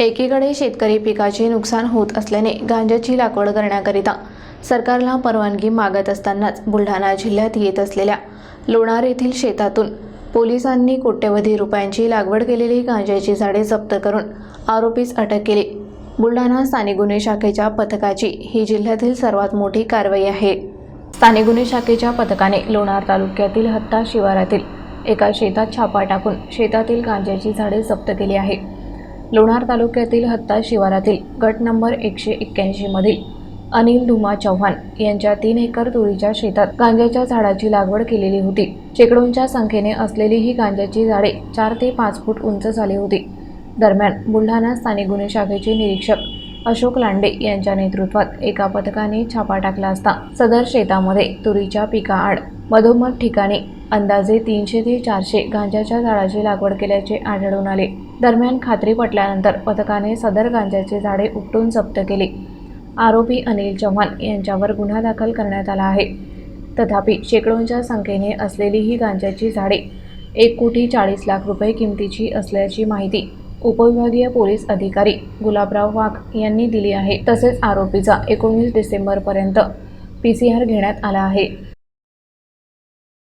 एकीकडे शेतकरी पिकाचे नुकसान होत असल्याने गांजाची लागवड करण्याकरिता सरकारला परवानगी मागत असतानाच बुलढाणा जिल्ह्यात येत असलेल्या लोणार येथील शेतातून पोलिसांनी कोट्यवधी रुपयांची लागवड केलेली गांजाची झाडे जप्त करून आरोपीस अटक केली. बुलढाणा स्थानिक गुन्हे शाखेच्या पथकाची ही जिल्ह्यातील सर्वात मोठी कारवाई आहे. स्थानिक गुन्हे शाखेच्या पथकाने लोणार तालुक्यातील हत्ता शिवारातील एका शेतात छापा टाकून शेतातील गांजाची झाडे जप्त केली आहे. लोणार तालुक्यातील हत्ता शिवारातील गट नंबर एकशे एक्क्याऐंशीमधील अनिल धुमा चव्हाण यांच्या तीन एकर तुरीच्या शेतात गांजाच्या झाडाची लागवड केलेली होती. शेकडोंच्या संख्येने असलेली ही गांजाची झाडे चार ते पाच फूट उंच झाली होती. दरम्यान बुलढाणा स्थानिक गुन्हे शाखेचे निरीक्षक अशोक लांडे यांच्या नेतृत्वात एका पथकाने छापा टाकला असता सदर शेतामध्ये तुरीच्या पिकाआड मधोमध ठिकाणी अंदाजे तीनशे ते चारशे गांजाच्या झाडाची लागवड केल्याचे आढळून आले. दरम्यान खात्री पटल्यानंतर पथकाने सदर गांजाचे झाडे उपटून जप्त केले. आरोपी अनिल चव्हाण यांच्यावर गुन्हा दाखल करण्यात आला आहे. तथापि शेकडोंच्या संख्येने असलेली ही गांजाची झाडे एक कोटी चाळीस लाख रुपये किमतीची असल्याची माहिती उपविभागीय पोलीस अधिकारी गुलाबराव वाघ यांनी दिली आहे. तसेच आरोपीचा एकोणीस डिसेंबरपर्यंत पी सी आर घेण्यात आला आहे.